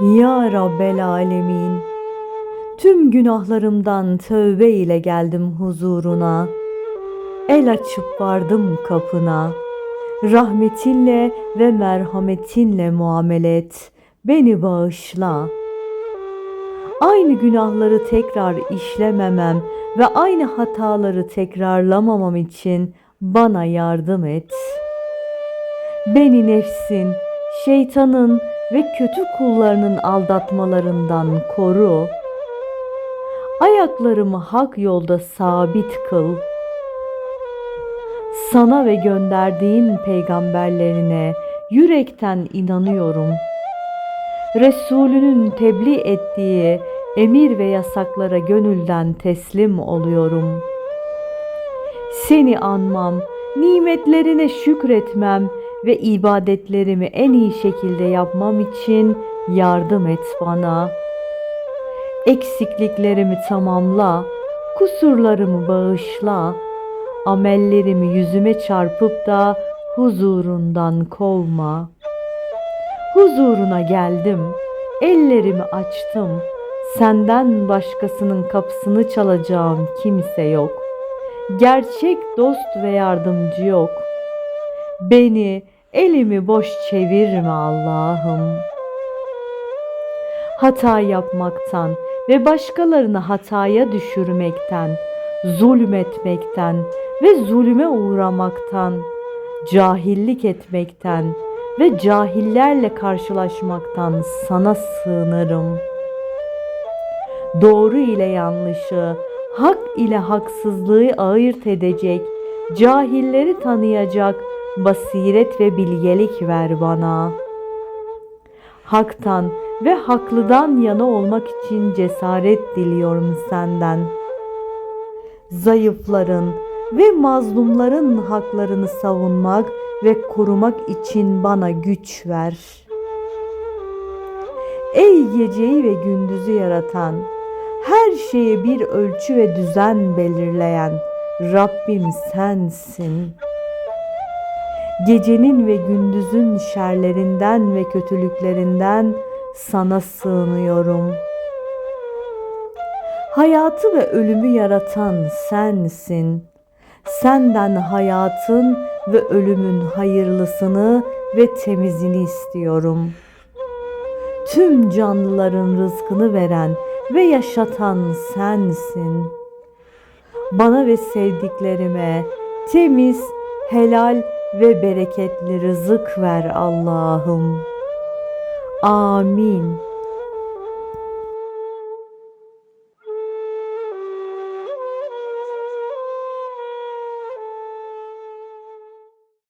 Ya Rabbel Alemin, tüm günahlarımdan tövbe ile geldim huzuruna. El açıp vardım kapına. Rahmetinle ve merhametinle muamele et, beni bağışla. Aynı günahları tekrar işlememem ve aynı hataları tekrarlamamam için bana yardım et. Beni nefsin, şeytanın ve kötü kullarının aldatmalarından koru. Ayaklarımı hak yolda sabit kıl. Sana ve gönderdiğin peygamberlerine yürekten inanıyorum. Resulünün tebliğ ettiği emir ve yasaklara gönülden teslim oluyorum. Seni anmam, nimetlerine şükretmem ve ibadetlerimi en iyi şekilde yapmam için yardım et bana. Eksikliklerimi tamamla, kusurlarımı bağışla, amellerimi yüzüme çarpıp da huzurundan kovma. Huzuruna geldim, ellerimi açtım. Senden başkasının kapısını çalacağım kimse yok. Gerçek dost ve yardımcı yok. Beni elimi boş çevirme Allah'ım. Hata yapmaktan ve başkalarını hataya düşürmekten, zulmetmekten ve zulüme uğramaktan, cahillik etmekten ve cahillerle karşılaşmaktan sana sığınırım. Doğru ile yanlışı, hak ile haksızlığı ayırt edecek, cahilleri tanıyacak basiret ve bilgelik ver bana. Haktan ve haklıdan yana olmak için cesaret diliyorum senden. Zayıfların ve mazlumların haklarını savunmak ve korumak için bana güç ver. Ey geceyi ve gündüzü yaratan, her şeye bir ölçü ve düzen belirleyen Rabbim sensin. Gecenin ve gündüzün şerlerinden ve kötülüklerinden sana sığınıyorum. Hayatı ve ölümü yaratan sensin. Senden hayatın ve ölümün hayırlısını ve temizini istiyorum. Tüm canlıların rızkını veren ve yaşatan sensin. Bana ve sevdiklerime temiz, helal ve bereketli rızık ver Allah'ım. Amin.